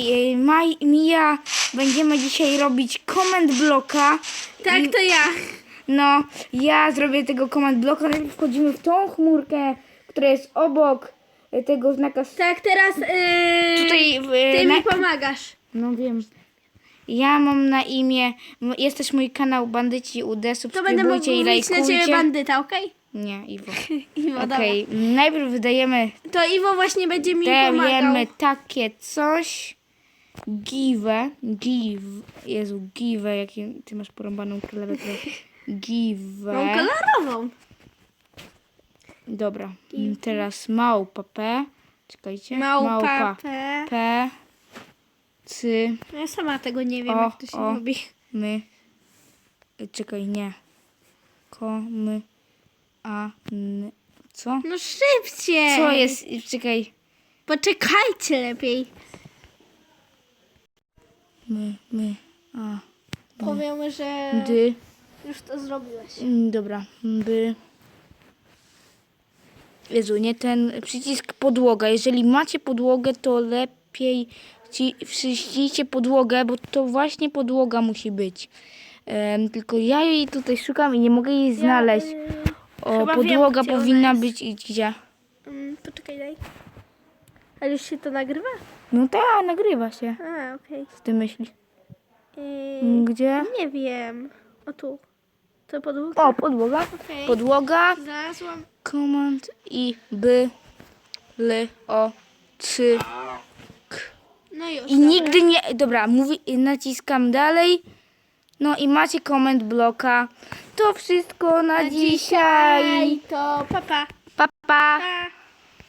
Y, Maj, Mija, będziemy dzisiaj robić comment bloka. Tak, to ja. No, ja zrobię tego comment bloka. Najpierw wchodzimy w tą chmurkę, która jest obok tego znaka. Tak, teraz yy, Tutaj, y, ty na- mi pomagasz. No wiem. Ja mam na imię, m- jest też mój kanał Bandyci UD, To będę subskrybujcie i mówić na ciebie lajkujcie. bandyta, okej? Nie, Iwo. Iwo, Okej, najpierw wydajemy. To Iwo właśnie będzie mi pomagał. dajemy takie coś. Give, give, Jezu, give, jakie ty masz porąbaną królewę. Give. Mam kolorową. Dobra, teraz małpa P. Czekajcie. Małpa P. P. Cy. Ja sama tego nie wiem, O, jak to się o. robi. My. Czekaj, nie. Ko, my. A, n. Co? No szybciej. Co jest? Czekaj. Poczekajcie lepiej. My, my. A. Powiemy, że Dy. już to zrobiłeś. Mm, Dobra. By. Jezu, nie ten przycisk podłoga. Jeżeli macie podłogę, to lepiej ci podłogę, bo to właśnie podłoga musi być. Em, tylko ja jej tutaj szukam i nie mogę jej znaleźć. Ja, O, chyba wiem, podłoga gdzie ona powinna jest. być i gdzie? y, mm, poczekaj, daj. Ale już się to nagrywa? No tak, nagrywa się. A, okej. Co ty myślisz? Yy, Gdzie? nie wiem. O tu. To podłoga? O, podłoga. Okej. Podłoga. Znalazłam. Komand i by, l, o, cy. No już. I nigdy nie. Dobra, mówi, naciskam dalej. No i macie koment bloka. To wszystko na, Na dzisiaj. To papa. Pa, pa. Pa.